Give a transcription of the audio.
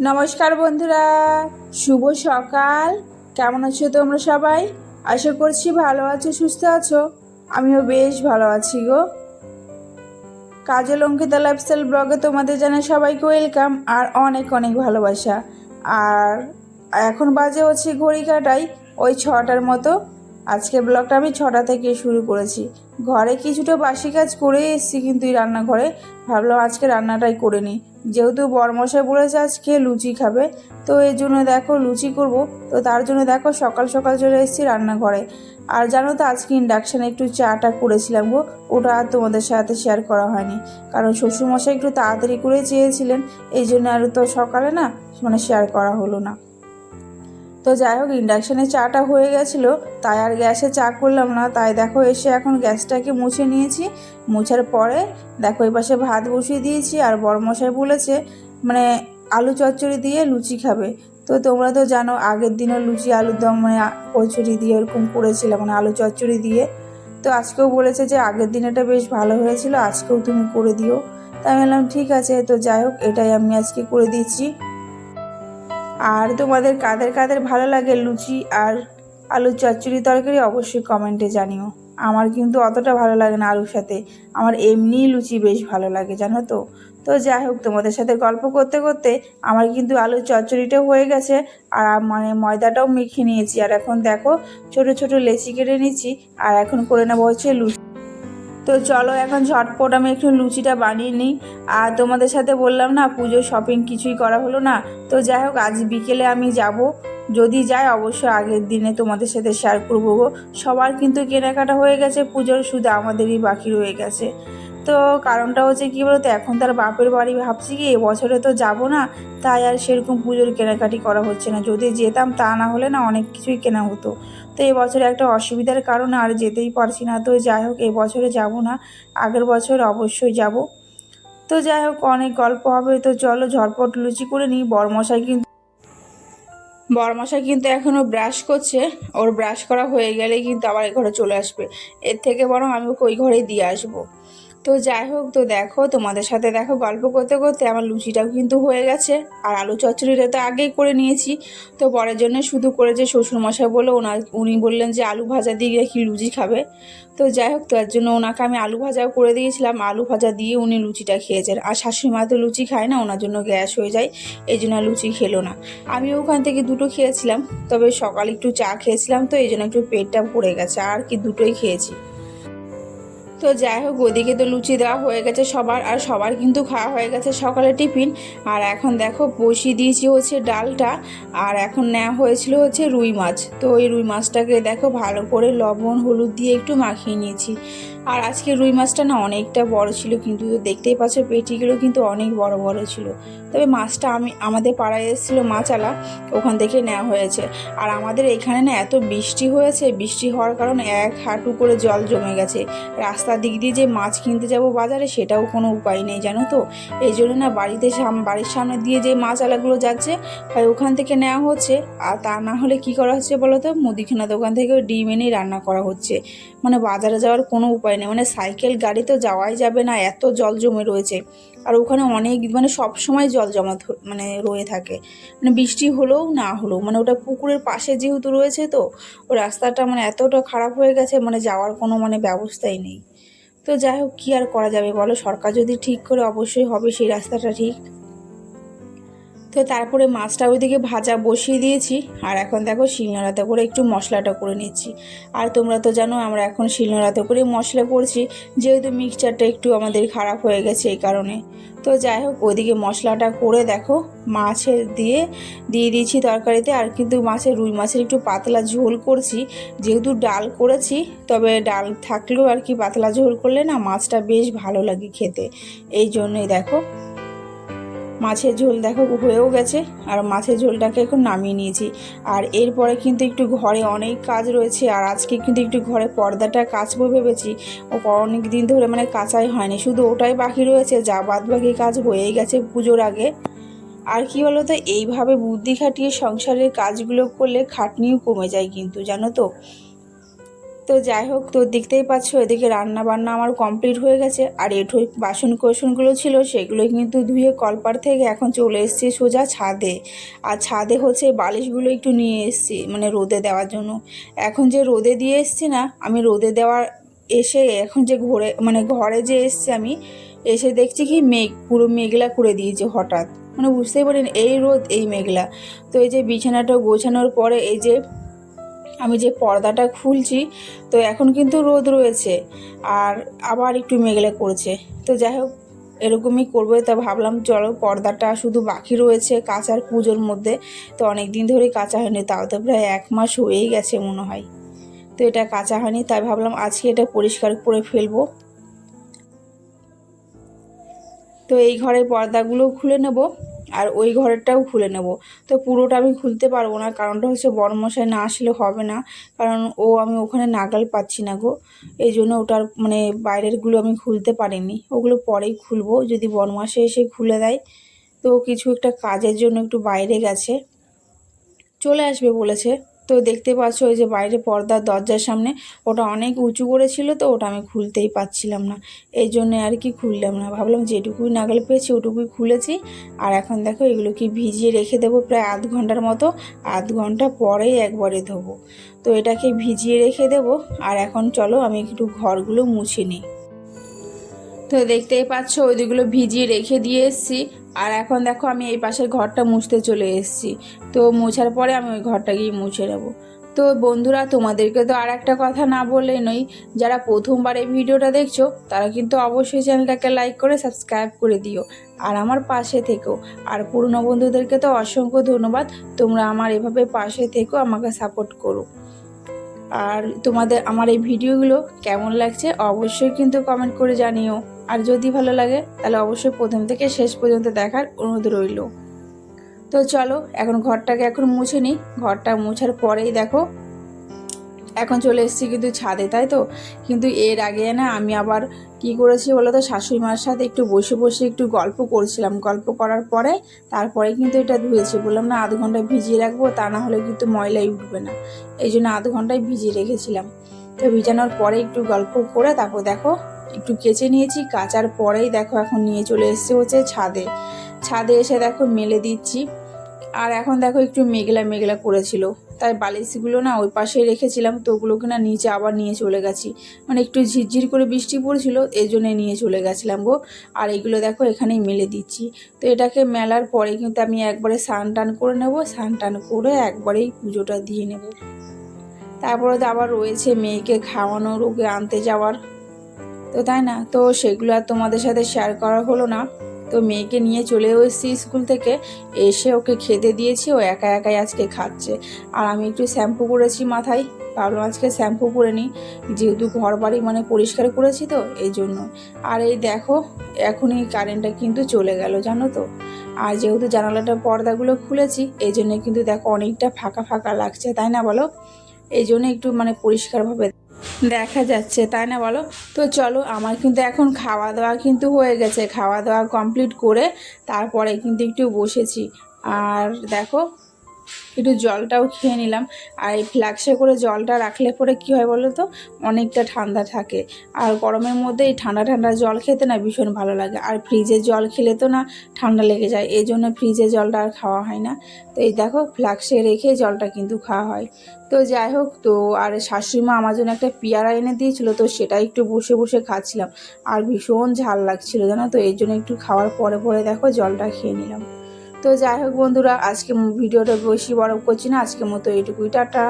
নমস্কার বন্ধুরা, শুভ সকাল। কেমন আছো তোমরা সবাই? আশা করছি ভালো আছো, সুস্থ আছো। আমিও বেশ ভালো আছি গো। কাজল অঙ্কিতা লাইফস্টাইল ব্লগে তোমাদের জানাই সবাইকে ওয়েলকাম আর অনেক অনেক ভালোবাসা। আর এখন বাজে হচ্ছে ঘড়ি কাটাই ওই ছটার মতো। আজকে ব্লগটা আমি ছটা থেকে শুরু করেছি। ঘরে কিছুটা বাসি কাজ করে এসেছি কিন্তু এই রান্নাঘরে। ভাবলাম আজকে রান্নাটাই করে নিই। যেহেতু বরমশাই বলেছে আজকে লুচি খাবে, তো এই জন্য দেখো লুচি করব, তো তার জন্য দেখো সকাল সকাল চলে এসেছি রান্নাঘরে। আর জানো তো আজকে ইন্ডাকশানে একটু চাটা করেছিলাম গো, ওটা আর তোমাদের সাথে শেয়ার করা হয়নি। কারণ শ্বশুরমশাই একটু তাড়াতাড়ি করে চেয়েছিলেন, এই জন্য আর তো সকালে না মানে শেয়ার করা হলো না। তো যাই হোক ইন্ডাকশানে চাটা হয়ে গেছিল, তাই আর গ্যাসে চা করলাম না। তাই দেখো, এসে এখন গ্যাসটাকে মুছে নিয়েছি। মুছার পরে দেখো, এই পাশে ভাত বসিয়ে দিয়েছি, আর বড়মশাই বলেছে মানে আলু চচ্চড়ি দিয়ে লুচি খাবে। তো তোমরা তো জানো, আগের দিনও লুচি, আলুর দম মানে কচুরি দিয়ে এরকম করেছিলাম মানে আলু চচ্চড়ি দিয়ে। তো আজকেও বলেছে যে, আগের দিন এটা বেশ ভালো হয়েছিল, আজকেও তুমি করে দিও। তাই বললাম, ঠিক আছে, তো যাই হোক, এটাই আমি আজকে করে দিচ্ছি। আর তোমাদের কাদের কাদের ভালো লাগে লুচি আর আলুর চচ্চড়ি তরকারি অবশ্যই কমেন্টে জানিও। আমার কিন্তু অতটা ভালো লাগে না আলুর সাথে। আমার এমনিই লুচি বেশ ভালো লাগে, জানো তো? তো যাই হোক, তোমাদের সাথে গল্প করতে করতে আমার কিন্তু আলুর চচ্চড়িটাও হয়ে গেছে আর মানে ময়দাটাও মেখে নিয়েছি। আর এখন দেখো, ছোট ছোট লেচি কেটে নিচ্ছি আর এখন করে নেব হচ্ছে লুচি। তো চলো এখন ঝটপট আমি একটু লুচিটা বানিয়ে নিই। আর তোমাদের সাথে বললাম না পুজো শপিং কিছুই করা হলো না। তো যাই হোক, আজ বিকেলে আমি যাব। যদি যাই, অবশ্যই আগের দিনে তোমাদের সাথে শেয়ার করব সবার কিন্তু কেনাকাটা হয়ে গেছে, পুজোর শুধু আমাদেরই বাকি রয়ে গেছে। তো কারণটা হচ্ছে কী বলতো, এখন তার বাপের বাড়ি ভাবছি কি, এবছরে তো যাব না, তাই আর সেরকম পুজোর কেনাকাটি করা হচ্ছে না। যদি যেতাম তা না হলে না অনেক কিছুই কেনা হতো। তো এবছরে একটা অসুবিধার কারণে আর যেতেই পারছি না। তো যাই হোক, এবছরে যাব না, আগের বছর অবশ্যই যাব। তো যাই হোক, অনেক গল্প হবে, তো চলো ঝটপট লুচি করে নিই। বরমশাই কিন্তু বরমশাই কিন্তু এখনও ব্রাশ করছে। ওর ব্রাশ করা হয়ে গেলেই কিন্তু আবার এই ঘরে চলে আসবে। এর থেকে বরং আমি ওকে ওই ঘরেই দিয়ে আসব। তো যাই হোক, তো দেখো, তোমাদের সাথে দেখো গল্প করতে করতে আমার লুচিটাও কিন্তু হয়ে গেছে। আর আলু চচ্চড়িটা তো আগেই করে নিয়েছি। তো পরের জন্য শুধু করেছে শ্বশুরমশাই বলে ওনার, উনি বললেন যে আলু ভাজা দিয়ে কি লুচি খাবে। তো যাই হোক তার জন্য ওনাকে আমি আলু ভাজাও করে দিয়েছিলাম। আলু ভাজা দিয়ে উনি লুচিটা খেয়েছেন। আর শাশুড়ি মা তো লুচি খায় না, ওনার জন্য গ্যাস হয়ে যায়, এই জন্য লুচি খেলো না। আমি ওখান থেকে দুটো খেয়েছিলাম, তবে সকালে একটু চা খেয়েছিলাম, তো এই জন্য একটু পেটটা পড়ে গেছে, আর কি দুটোই খেয়েছি। তো যাই হোক, ওদিকে তো লুচি দেওয়া হয়ে গেছে সবার, আর সবার কিন্তু খাওয়া হয়ে গেছে সকালে টিফিন। আর এখন দেখো, বসিয়ে দিয়েছি হচ্ছে ডালটা, আর এখন নেওয়া হয়েছিল হচ্ছে রুই মাছ। তো ওই রুই মাছটাকে দেখো ভালো করে লবণ, হলুদ দিয়ে একটু মাখিয়ে নিয়েছি। আর আজকে রুই মাছটা না অনেকটা বড় ছিল, কিন্তু দেখতেই পাচ্ছ পেটিগুলো কিন্তু অনেক বড় বড় ছিল। তবে মাছটা আমি, আমাদের পাড়ায় এসেছিল মাছালা, ওখান থেকে নেওয়া হয়েছে। আর আমাদের এখানে না এত বৃষ্টি হয়েছে, বৃষ্টি হওয়ার কারণে এক হাঁটু করে জল জমে গেছে। রাস্তার দিক দিয়ে যে মাছ কিনতে যাব বাজারে সেটাও কোনো উপায় নেই, জানো তো? এই জন্য না বাড়িতে বাড়ির সামনে দিয়ে যে মাছালাগুলো যাচ্ছে, হয় ওখান থেকে নেওয়া হচ্ছে। আর তা না হলে কি করা হচ্ছে বলো তো? মুদিখানা দোকান থেকে ডিম এনেই রান্না করা হচ্ছে। মানে বাজারে যাওয়ার কোনো উপায় নেই মানে সাইকেল গাড়ি তো যাওয়াই যাবে না, এত জল জমে রয়েছে। আর ওখানে অনেক মানে সব সময় জল জমা মানে রয়ে থাকে। মানে বৃষ্টি হলেও না হলেও মানে ওটা পুকুরের পাশে যেহেতু রয়েছে তো, ও রাস্তাটা মানে এতটা খারাপ হয়ে গেছে মানে যাওয়ার কোনো মানে ব্যবস্থাই নেই। তো যাই হোক, কী আর করা যাবে বলো? সরকার যদি ঠিক করে, অবশ্যই হবে সেই রাস্তাটা ঠিক। তো তারপরে মাছটা ওইদিকে ভাজা বসিয়ে দিয়েছি। আর এখন দেখো শিলনোড়াতে করে একটু মশলাটা করে নিচ্ছি। আর তোমরা তো জানো আমরা এখন শিলনোড়াতে করে মশলা করছি। যেহেতু মিক্সচারটা একটু আমাদের খারাপ হয়ে গেছে এই কারণে। তো যাই হোক, ওইদিকে মশলাটা করে দেখো মাছের দিয়ে দিয়ে দিয়েছি তরকারিতে। আর কিন্তু মাছের রুই মাছের একটু পাতলা ঝোল করছি। যেহেতু ডাল করেছি, তবে ডাল থাকলেও আর কি পাতলা ঝোল করলে না মাছটা বেশ ভালো লাগে খেতে। এই জন্যই দেখো। মাছের ঝোল দেখো হয়েও গেছে, আর মাছের ঝোলটাকে এখন নামিয়ে নিয়েছি। আর এরপরে কিন্তু একটু ঘরে অনেক কাজ রয়েছে, আর আজকে কিন্তু একটু ঘরে পর্দাটা কাচবো ভেবেছি। ও অনেক দিন ধরে মানে কাচাই হয়নি, শুধু ওটাই বাকি রয়েছে, যা বাদ বাকি কাজ হয়েই গেছে পুজোর আগে। আর কি বলো তো এইভাবে বুদ্ধি খাটিয়ে সংসারের কাজগুলো করলে খাটনিও কমে যায় কিন্তু, জানো তো? তো যাই হোক, তো দেখতেই পাচ্ছ, এদিকে রান্না বান্না আমার কমপ্লিট হয়ে গেছে। আর এঠো বাসন কোসনগুলো ছিল, সেগুলো কিন্তু ধুয়ে কলপার থেকে এখন চলে এসেছি সোজা ছাদে। আর ছাদে হচ্ছে বালিশগুলো একটু নিয়ে এসেছি মানে রোদে দেওয়ার জন্য। এখন যে রোদে দিয়ে এসেছি না, আমি রোদে দেওয়ার এসে এখন যে ঘরে মানে ঘরে যে এসছি আমি, এসে দেখছি কি মেঘ, পুরো মেঘলা করে দিয়েছে হঠাৎ। মানে বুঝতেই পারিনি, এই রোদ, এই মেঘলা। তো এই যে বিছানাটা গোছানোর পরে এই যে আমি যে পর্দাটা খুলছি, তো এখন কিন্তু রোদ রয়েছে আর আবার একটু মেঘলা করছে। তো যাই হোক, এরকমই করব। তা ভাবলাম, চলো পর্দাটা শুধু বাকি রয়েছে কাঁচার পুজোর মধ্যে। তো অনেক দিন ধরেই কাঁচা হয়নি, তাও তো প্রায় এক মাস হয়েই গেছে মনে হয়। তো এটা কাঁচা হয়নি, তাই ভাবলাম আজকে এটা পরিষ্কার করে ফেলব। তো এই ঘরের পর্দাগুলো খুলে নেব। আর ওই ঘরেরটাও খুলে নেব। তো পুরোটা আমি খুলতে পারব না, কারণটা হচ্ছে বড়মশাই না আসলে হবে না, কারণ ও আমি ওখানে নাগাল পাচ্ছি না গো। এই জন্য ওটার মানে বাইরেরগুলো আমি খুলতে পারিনি। ওগুলো পরেই খুলবো, যদি বনমাসে এসে খুলে দেয়। তো কিছু একটা কাজের জন্য একটু বাইরে গেছে। চলে আসবে বলেছে। তো দেখতে পাচ্ছ ওই যে বাইরে পর্দার দরজার সামনে, ওটা অনেক উঁচু করেছিল তো ওটা আমি খুলতেই পাচ্ছিলাম না। এই জন্য আর কি খুললাম না। ভাবলাম যেটুকুই নাগাল পেয়েছি ওটুকুই খুলেছি। আর এখন দেখো এগুলো কি ভিজিয়ে রেখে দেবো প্রায় আধ ঘণ্টার মতো। আধ ঘণ্টা পরেই একবারে ধোবো। তো এটাকে ভিজিয়ে রেখে দেবো। আর এখন চলো আমি একটু ঘরগুলো মুছে নিই। তো দেখতেই পাচ্ছ ওইদিকগুলো ভিজিয়ে রেখে দিয়ে এসেছি। আর এখন দেখো আমি এই পাশের ঘরটা মুছতে চলে এসেছি। তো মোছার পরে আমি ওই ঘরটা গিয়ে মুছে নেব। তো বন্ধুরা, তোমাদেরকে তো আর একটা কথা না বলে নই, যারা প্রথমবার এই ভিডিওটা দেখছ, তারা কিন্তু অবশ্যই চ্যানেলটাকে লাইক করে সাবস্ক্রাইব করে দিও। আর আমার পাশে থেকো। আর পুরনো বন্ধুদেরকে তো অসংখ্য ধন্যবাদ। তোমরা আমার এভাবে পাশে থেকো, আমাকে সাপোর্ট করো। আর তোমাদের আমার এই ভিডিওগুলো কেমন লাগছে অবশ্যই কিন্তু কমেন্ট করে জানিও। আর যদি ভালো লাগে, তাহলে অবশ্যই প্রথম থেকে শেষ পর্যন্ত দেখার অনুরোধ রইল। তো চলো, এখন ঘরটাকে এখন মুছে নিই। ঘরটা মুছার পরেই দেখো এখন চলে এসেছি কিন্তু ছাদে, তাই তো? কিন্তু এর আগে না আমি আবার কি করেছি বলো তো? শাশুড়ি মার সাথে একটু বসে বসে একটু গল্প করছিলাম। গল্প করার পরে তারপরে কিন্তু এটা ধুয়েছি। বললাম, না, আধ ঘণ্টা ভিজিয়ে রাখব, তা না হলে কিন্তু ময়লাই উঠবে না। এই জন্য আধ ঘন্টায় ভিজিয়ে রেখেছিলাম। তো ভিজানোর পরে একটু গল্প করে তারপর দেখো, একটু কেচে নিয়েছি। কাচার পরেই দেখো এখন নিয়ে চলে এসছে হচ্ছে ছাদে। ছাদে এসে দেখো মেলে দিচ্ছি। আর এখন দেখো একটু মেঘলা মেঘলা করেছিল। তাই বালিশগুলো না ওই পাশে রেখেছিলাম, তো ওগুলোকে না নিচে আবার নিয়ে চলে গেছি। মানে একটু ঝিরঝির করে বৃষ্টি পড়ছিল এই জন্য নিয়ে চলে গেছিলাম গো। আর এগুলো দেখো, এখানেই মেলে দিচ্ছি। তো এটাকে মেলার পরে কিন্তু আমি একবারে স্নান টান করে নেব, স্নান টান করে একবারেই পুজোটা দিয়ে নেব। তারপরে তো আবার রয়েছে মেয়েকে খাওয়ানোর ওকে আনতে যাওয়ার। তো তাই না? তো সেগুলো আর তোমাদের সাথে শেয়ার করা হলো না। তো মেয়েকে নিয়ে চলেও এসেছি স্কুল থেকে। এসে ওকে খেতে দিয়েছি, ও একা একাই আজকে খাচ্ছে। আর আমি একটু শ্যাম্পু করেছি মাথায়, ভাবলাম আজকে শ্যাম্পু করে নিই। যেহেতু ঘর বাড়ি মানে পরিষ্কার করেছি তো, এই জন্য। আর এই দেখো, এখনই কারেন্টটা কিন্তু চলে গেল, জানো তো? আর যেহেতু জানালাটার পর্দাগুলো খুলেছি, এই জন্য কিন্তু দেখো অনেকটা ফাঁকা ফাঁকা লাগছে, তাই না বলো? এই জন্য একটু মানে পরিষ্কারভাবে দেখা যাচ্ছে, তাই না বলো? তো চলো, আমার কিন্তু এখন খাওয়া দাওয়া কিন্তু হয়ে গেছে। খাওয়া দাওয়া কমপ্লিট করে তারপরে কিন্তু একটু বসেছি। আর দেখো একটু জলটাও খেয়ে নিলাম। আর এই ফ্ল্যাক্সে করে জলটা রাখলে পরে কী হয় বলো তো? অনেকটা ঠান্ডা থাকে। আর গরমের মধ্যে এই ঠান্ডা ঠান্ডা জল খেতে না ভীষণ ভালো লাগে। আর ফ্রিজের জল খেলে তো না ঠান্ডা লেগে যায়। এই জন্য ফ্রিজে জলটা আর খাওয়া হয় না। তো এই দেখো ফ্ল্যাক্সে রেখে জলটা কিন্তু খাওয়া হয়। তো যাই হোক, তো আর শাশুড়ি মা আমার জন্য একটা পেয়ারা এনে দিয়েছিল, তো সেটা একটু বসে বসে খাচ্ছিলাম। আর ভীষণ ঝাল লাগছিল জানো তো? এই জন্য একটু খাওয়ার পরে পরে দেখো জলটা খেয়ে নিলাম। তো যাই হোক বন্ধুরা আজকে ভিডিওটা বেশি বড় করছি না আজকের মতো এইটুকুই টাটা।